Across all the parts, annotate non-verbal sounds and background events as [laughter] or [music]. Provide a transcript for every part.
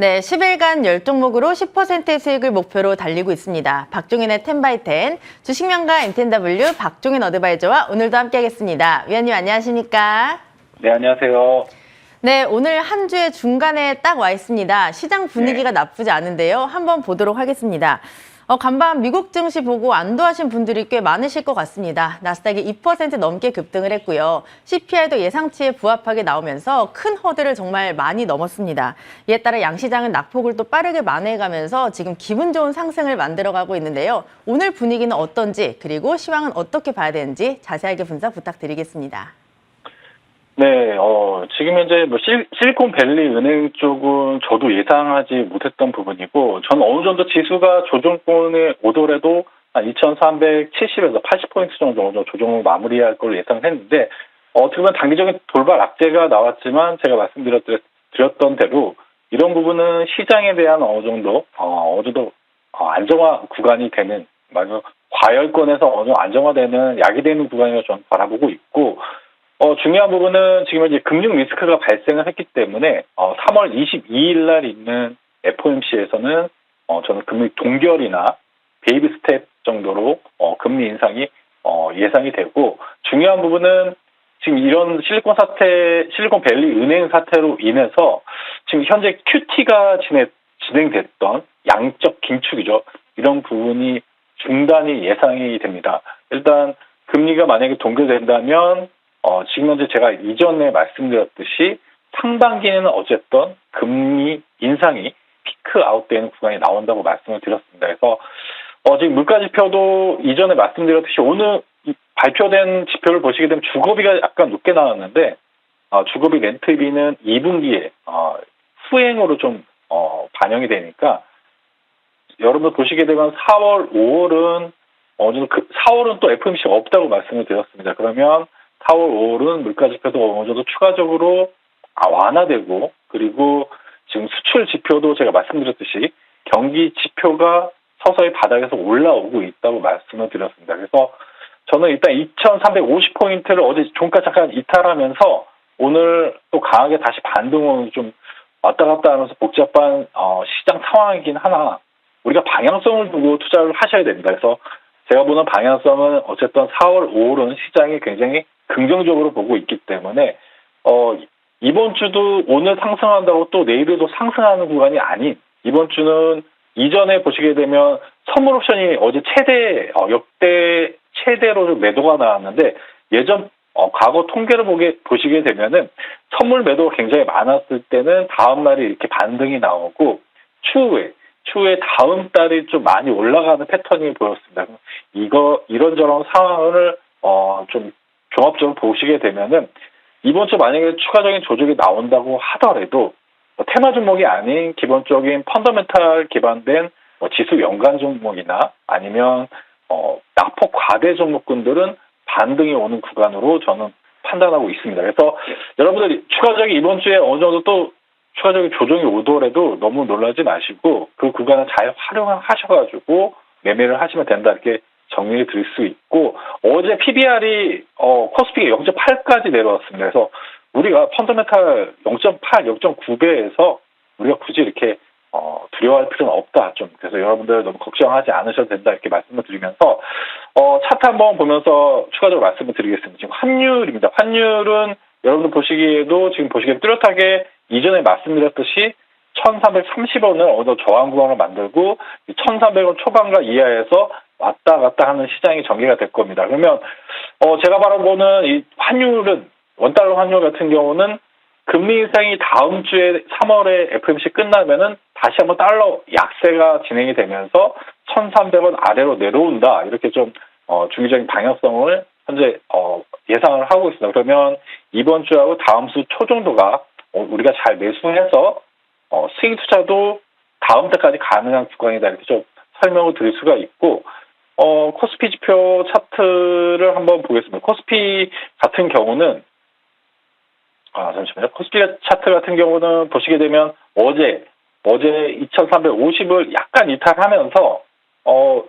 네, 10일간 10종목으로 10%의 수익을 목표로 달리고 있습니다. 박종인의 10바이10 주식명가 MTNW 박종인 어드바이저와 오늘도 함께하겠습니다. 위원님 안녕하십니까? 네, 안녕하세요. 네, 오늘 한 주의 중간에 딱 와 있습니다. 시장 분위기가 나쁘지 않은데요. 한번 보도록 하겠습니다. 어, 간밤 미국 증시 보고 안도하신 분들이 꽤 많으실 것 같습니다. 나스닥이 2% 넘게 급등을 했고요. CPI도 예상치에 부합하게 나오면서 큰 허들을 정말 많이 넘었습니다. 이에 따라 양시장은 낙폭을 또 빠르게 만회해가면서 지금 기분 좋은 상승을 만들어가고 있는데요. 오늘 분위기는 어떤지 그리고 시황은 어떻게 봐야 되는지 자세하게 분석 부탁드리겠습니다. 네, 어, 지금 현재 뭐 실, 실리콘밸리 은행 쪽은 저도 예상하지 못했던 부분이고, 저는 어느 정도 지수가 조정권에 오더라도 한 2,370에서 80포인트 정도 조정을 마무리할 걸로 예상을 했는데, 어, 어떻게 보면 단기적인 돌발 악재가 나왔지만, 제가 말씀드렸던 대로, 이런 부분은 시장에 대한 어느 정도, 어, 어느 정도, 어, 안정화 구간이 되는, 과열권에서 어느 정도 안정화되는 약이 되는 구간이라고 저는 바라보고 있고, 어, 중요한 부분은 지금 이제 금융 리스크가 발생을 했기 때문에 어, 3월 22일 날 있는 FOMC에서는 어, 저는 금리 동결이나 베이비 스텝 정도로 어, 금리 인상이 어, 예상이 되고 중요한 부분은 지금 이런 실리콘 사태, 실리콘 밸리 은행 사태로 인해서 지금 현재 QT가 진행, 진행됐던 양적 긴축이죠. 이런 부분이 중단이 예상이 됩니다. 일단 금리가 만약에 동결된다면 어, 지금 현재 제가 이전에 말씀드렸듯이 상반기에는 어쨌든 금리 인상이 피크 아웃되는 구간이 나온다고 말씀을 드렸습니다. 그래서 어, 지금 물가 지표도 이전에 말씀드렸듯이 오늘 발표된 지표를 보시게 되면 주거비가 약간 높게 나왔는데 어, 주거비 렌트비는 2분기에 어, 후행으로 좀 어, 반영이 되니까 여러분들 보시게 되면 4월, 5월은 어느 그 4월은 또 FMC가 없다고 말씀을 드렸습니다. 그러면 4월, 5월은 물가 지표도 어느 정도 추가적으로 아, 완화되고 그리고 지금 수출 지표도 제가 말씀드렸듯이 경기 지표가 서서히 바닥에서 올라오고 있다고 말씀을 드렸습니다. 그래서 저는 일단 2,350포인트를 어제 종가 잠깐 이탈하면서 오늘 또 강하게 다시 반등을 좀 왔다 갔다 하면서 복잡한 어, 시장 상황이긴 하나 우리가 방향성을 두고 투자를 하셔야 됩니다. 그래서 제가 보는 방향성은 어쨌든 4월, 5월은 시장이 굉장히 긍정적으로 보고 있기 때문에 어 이번 주도 오늘 상승한다고 또 내일도 상승하는 구간이 아닌 이번 주는 이전에 보시게 되면 선물 옵션이 어제 최대 어, 역대 최대로 매도가 나왔는데 예전 어, 과거 통계를 보게 보시게 되면은 선물 매도가 굉장히 많았을 때는 다음 날이 이렇게 반등이 나오고 추후에 추후에 다음 달이 좀 많이 올라가는 패턴이 보였습니다. 이거 이런저런 상황을 어, 좀 종합적으로 보시게 되면은 이번 주 만약에 추가적인 조정이 나온다고 하더라도 뭐 테마 종목이 아닌 기본적인 펀더멘탈 기반된 뭐 지수 연관 종목이나 아니면 어, 낙폭 과대 종목군들은 반등이 오는 구간으로 저는 판단하고 있습니다. 그래서 여러분들 추가적인 이번 주에 어느 정도 또 추가적인 조정이 오더라도 너무 놀라지 마시고 그 구간을 잘 활용하셔가지고 매매를 하시면 된다 이렇게 정리해 드릴 수 있고 어제 PBR이 어, 코스피가 0.8까지 내려왔습니다. 그래서 우리가 펀더멘탈 0.8, 0.9배에서 우리가 굳이 이렇게 어, 두려워할 필요는 없다. 좀 그래서 여러분들 너무 걱정하지 않으셔도 된다 이렇게 말씀을 드리면서 어, 차트 한번 보면서 추가적으로 말씀을 드리겠습니다. 지금 환율입니다. 환율은 여러분들 보시기에도 지금 보시기에 뚜렷하게 이전에 말씀드렸듯이 1,330원을 어느 정도 저항 구간을 만들고 1,300원 초반과 이하에서 왔다 갔다 하는 시장이 전개가 될 겁니다. 그러면 어 제가 바라보는 이 환율은 원달러 환율 같은 경우는 금리 인상이 다음 주에 3월에 FMC 끝나면은 다시 한번 달러 약세가 진행이 되면서 1,300원 아래로 내려온다 이렇게 좀 어, 중의적인 방향성을 현재 어, 예상을 하고 있습니다. 그러면 이번 주하고 다음 주 초 정도가 어, 우리가 잘 매수해서 어, 스윙 투자도 다음 달까지 가능한 구간이다 이렇게 좀 설명을 드릴 수가 있고 어, 코스피 지표 차트를 한번 보겠습니다. 코스피 같은 경우는 아 잠시만요. 코스피 차트 같은 경우는 보시게 되면 어제 어제 2,350을 약간 이탈하면서 어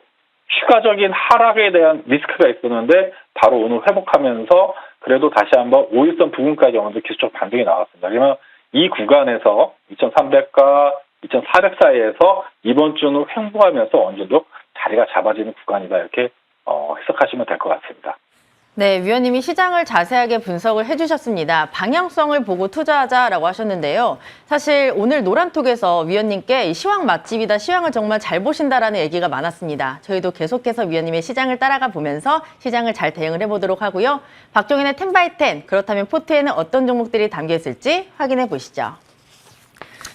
추가적인 하락에 대한 리스크가 있었는데 바로 오늘 회복하면서 그래도 다시 한번 5일선 부근까지 어느 정도 기술적 반등이 나왔습니다. 그러면 이 구간에서 2,300과 2,400 사이에서 이번 주는 횡보하면서 어느 정도 자리가 잡아지는 구간이다 이렇게 어, 해석하시면 될 것 같습니다. 네, 위원님이 시장을 자세하게 분석을 해주셨습니다. 방향성을 보고 투자하자라고 하셨는데요. 사실 오늘 노란톡에서 위원님께 이 시황 맛집이다, 시황을 정말 잘 보신다라는 얘기가 많았습니다. 저희도 계속해서 위원님의 시장을 따라가 보면서 시장을 잘 대응을 해보도록 하고요. 박종현의 10바이10, 그렇다면 포트에는 어떤 종목들이 담겨 있을지 확인해 보시죠.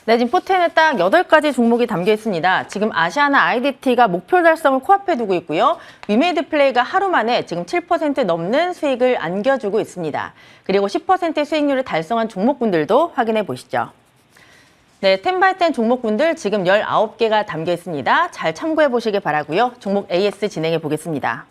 네, 지금 포텐에 딱 8가지 종목이 담겨 있습니다. 지금 아시아나 IDT가 목표 달성을 코앞에 두고 있고요. 위메이드 플레이가 하루 만에 지금 7% 넘는 수익을 안겨주고 있습니다. 그리고 10%의 수익률을 달성한 종목군들도 확인해 보시죠. 네, 텐바이텐 종목군들 지금 19개가 담겨 있습니다. 잘 참고해 보시길 바라고요. 종목 AS 진행해 보겠습니다.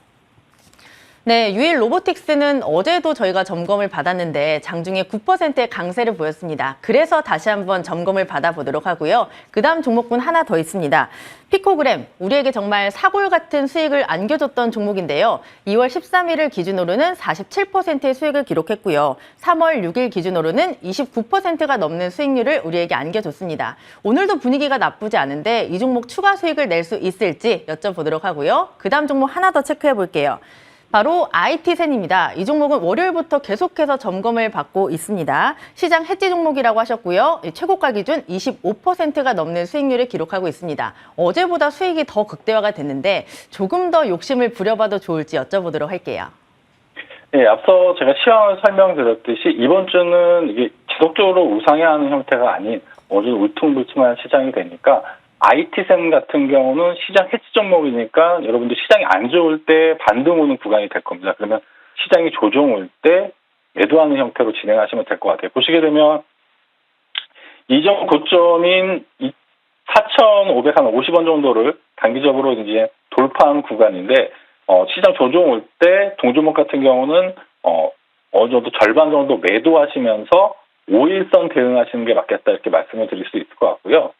네, 유일 로보틱스는 어제도 저희가 점검을 받았는데 장중에 9%의 강세를 보였습니다. 그래서 다시 한번 점검을 받아보도록 하고요. 그 다음 종목군 하나 더 있습니다. 피코그램, 우리에게 정말 사골 같은 수익을 안겨줬던 종목인데요. 2월 13일을 기준으로는 47%의 수익을 기록했고요. 3월 6일 기준으로는 29%가 넘는 수익률을 우리에게 안겨줬습니다. 오늘도 분위기가 나쁘지 않은데 이 종목 추가 수익을 낼 수 있을지 여쭤보도록 하고요. 그 다음 종목 하나 더 체크해 볼게요. 바로 IT센입니다. 이 종목은 월요일부터 계속해서 점검을 받고 있습니다. 시장 해지 종목이라고 하셨고요. 이 최고가 기준 25%가 넘는 수익률을 기록하고 있습니다. 어제보다 수익이 더 극대화가 됐는데 조금 더 욕심을 부려봐도 좋을지 여쭤보도록 할게요. 네, 앞서 제가 시황을 설명드렸듯이 이번 주는 이게 지속적으로 우상향하는 형태가 아닌 어제 울퉁불퉁한 시장이 되니까 IT센 같은 경우는 시장 해지 종목이니까 여러분들 시장이 안 좋을 때 반등 오는 구간이 될 겁니다. 그러면 시장이 조정 올 때 매도하는 형태로 진행하시면 될 것 같아요. 보시게 되면 이전 고점인 4,550원 정도를 단기적으로 이제 돌파한 구간인데 어, 시장 조정 올 때 동종목 같은 경우는 어, 어느 정도 절반 정도 매도하시면서 5일선 대응하시는 게 맞겠다 이렇게 말씀을 드릴 수 있을 것 같고요.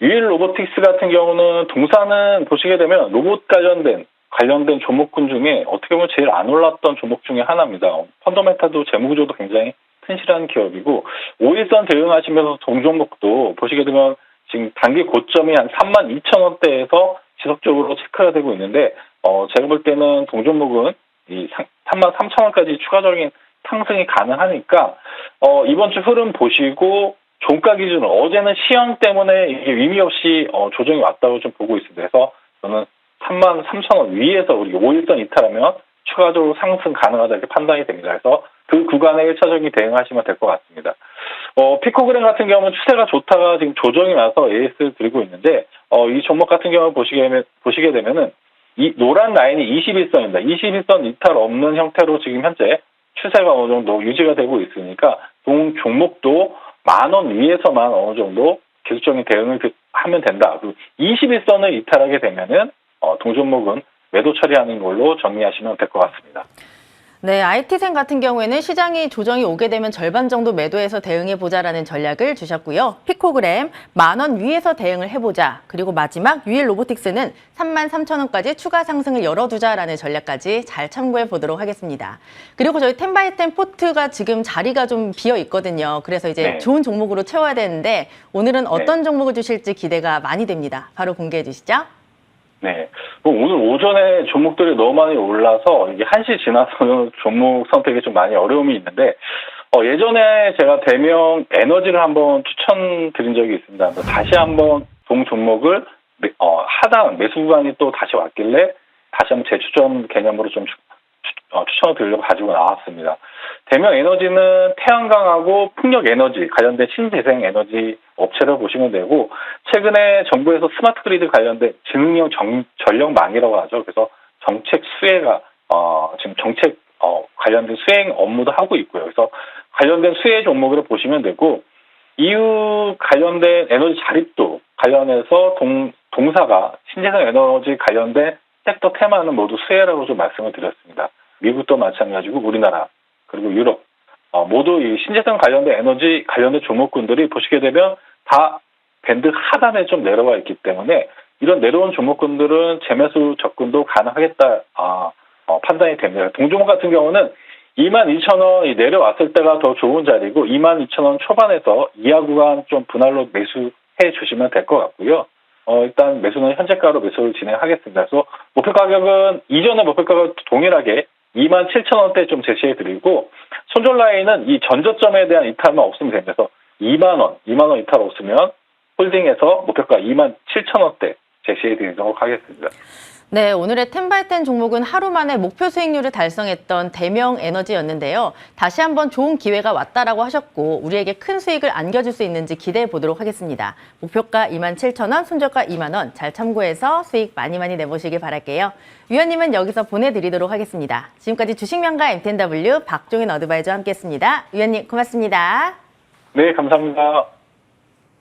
유일 로보틱스 같은 경우는 동사는 보시게 되면 로봇 관련된 관련된 종목군 중에 어떻게 보면 제일 안 올랐던 종목 중에 하나입니다. 펀더멘탈도 재무구조도 굉장히 튼실한 기업이고 5일선 대응하시면서 동종목도 보시게 되면 지금 단기 고점이 한 3만 2천 원대에서 지속적으로 체크가 되고 있는데 어 제가 볼 때는 동종목은 이 3만 3천 원까지 추가적인 상승이 가능하니까 어 이번 주 흐름 보시고 종가 기준으로 어제는 시황 때문에 이게 의미 없이 어, 조정이 왔다고 좀 보고 있습니다. 그래서 저는 3만 3천 원 위에서 우리 5일선 이탈하면 추가적으로 상승 가능하다 이렇게 판단이 됩니다. 그래서 그 구간에 1차적인 대응하시면 될 것 같습니다. 어, 피코그램 같은 경우는 추세가 좋다가 지금 조정이 와서 AS를 드리고 있는데 어, 이 종목 같은 경우 보시게, 되면, 보시게 되면은 이 노란 라인이 21선입니다. 21선 이탈 없는 형태로 지금 현재 추세가 어느 정도 유지가 되고 있으니까 동 종목도 만 원 위에서만 어느 정도 계속적인 대응을 그- 하면 된다. 그 21선을 이탈하게 되면은 어, 동종목은 매도 처리하는 걸로 정리하시면 될 것 같습니다. 네, IT생 같은 경우에는 시장이 조정이 오게 되면 절반 정도 매도해서 대응해 보자라는 전략을 주셨고요. 피코그램 만 원 위에서 대응을 해보자. 그리고 마지막 유일 로보틱스는 3만 3천 원까지 추가 상승을 열어두자라는 전략까지 잘 참고해 보도록 하겠습니다. 그리고 저희 텐바이텐 포트가 지금 자리가 좀 비어 있거든요. 그래서 이제 네. 좋은 종목으로 채워야 되는데 오늘은 어떤 종목을 주실지 기대가 많이 됩니다. 바로 공개해 주시죠. 네. 그럼 오늘 오전에 종목들이 너무 많이 올라서 이게 1시 지나서는 [laughs] 종목 선택이 좀 많이 어려움이 있는데 어, 예전에 제가 대명 에너지를 한번 추천드린 적이 있습니다. 그래서 다시 한번 동 종목을 매- 어, 하단 매수 구간이 또 다시 왔길래 다시 한번 재추천 개념으로 좀 추, 어, 추천을 드리려고 가지고 나왔습니다. 대명 에너지는 태양광하고 풍력 에너지 관련된 신재생 에너지 업체를 보시면 되고 최근에 정부에서 스마트 그리드 관련된 지능형 정- 전력망이라고 하죠. 그래서 정책 수혜가 어, 지금 정책 어, 관련된 수행 업무도 하고 있고요. 그래서 관련된 수혜 종목으로 보시면 되고 이후 관련된 에너지 자립도 관련해서 동, 동사가 신재생 에너지 관련된 섹터 테마는 모두 수혜라고 좀 말씀을 드렸습니다. 미국도 마찬가지고 우리나라 그리고 유럽 어, 모두 이 신재생 관련된 에너지 관련된 종목군들이 보시게 되면 다 밴드 하단에 좀 내려와 있기 때문에 이런 내려온 종목군들은 재매수 접근도 가능하겠다 아, 어, 판단이 됩니다. 동종목 같은 경우는 22,000원이 내려왔을 때가 더 좋은 자리고 22,000원 초반에서 이하 구간 좀 분할로 매수 주시면 될 것 같고요. 어, 일단 매수는 현재가로 매수를 진행하겠습니다. 그래서 목표 가격은 이전의 목표 가격 동일하게 27,000원대 좀 제시해 드리고 손절 라인은 이 전저점에 대한 이탈만 없으면 되면서 2만 원, 2만 원 이탈 없으면 홀딩해서 목표가 27,000원대 제시해 드리도록 하겠습니다. 네, 오늘의 텐바이텐 종목은 하루 만에 목표 수익률을 달성했던 대명 에너지였는데요. 다시 한번 좋은 기회가 왔다라고 하셨고 우리에게 큰 수익을 안겨줄 수 있는지 기대해 보도록 하겠습니다. 목표가 27,000원, 손절가 2만 원 잘 참고해서 수익 많이 많이 내보시길 바랄게요. 위원님은 여기서 보내드리도록 하겠습니다. 지금까지 주식명가 MTNW 박종인 어드바이저와 함께했습니다. 위원님 고맙습니다. 네, 감사합니다.